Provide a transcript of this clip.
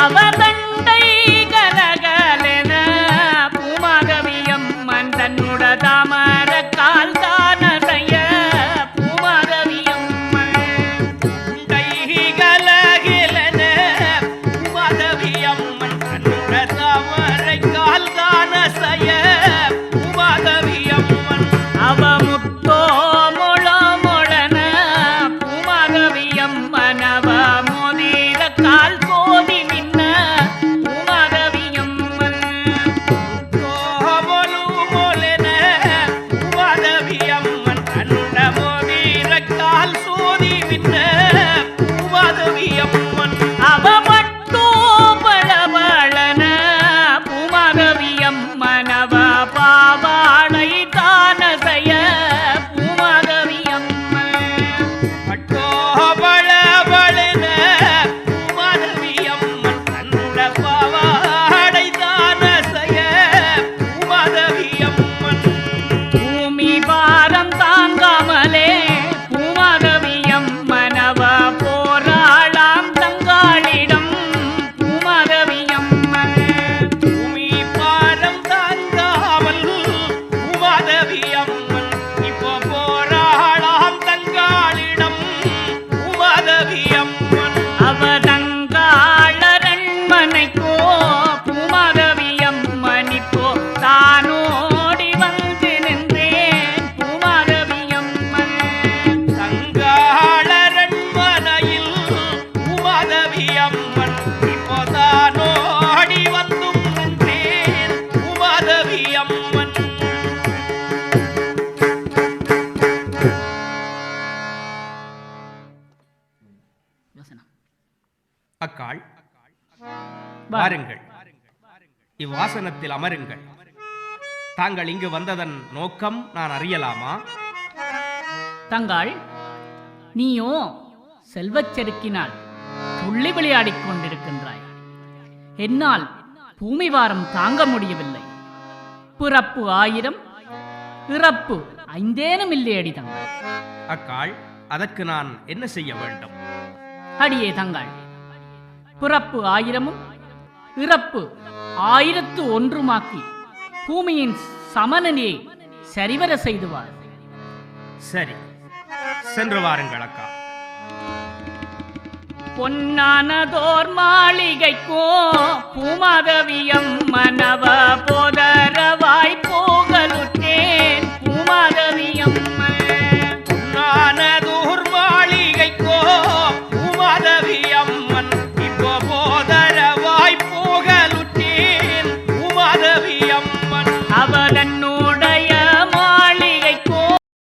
அவதண்டை கலகலென பூமாதவியம் மந்தன்னுடதாமா மனைக்கோ பூமாதவியம் மணிப்போ தானோடி வந்து நின்றேன் பூமாதவியம் தங்காளரன் மனையில் பூமாதவி இப்போ தானோடி வந்தும் நின்றேன் பூமாதவி அக்காள். வாருங்கள். இவ்வாசனத்தில் அமருங்கள். தாங்கள் இங்கு வந்ததன் நோக்கம் நான் அறியலாமா? தங்காள் நீயோ செல்வச் செருக்கினால் துள்ளி விளையாடிக் கொண்டிருக்கின்றாய். என்னால் பூமி வாரம் தாங்க முடியவில்லை. பிறப்பு ஆயிரம் இறப்பு ஐந்தேனும் இல்லையடி தங்காள். அக்காள் அதற்கு நான் என்ன செய்ய வேண்டும்? அடியே தங்காள் பிறப்பு ஆயிரமும் இறப்பு ஆயிரத்து ஒன்றுமாக்கி பூமியின் சமநிலையை சரிவர செய்துவார். சரி சென்று வாருங்கள் அக்கா. பொன்னானதோர் மாளிகைக்கோ பூமாதவியம் மனவ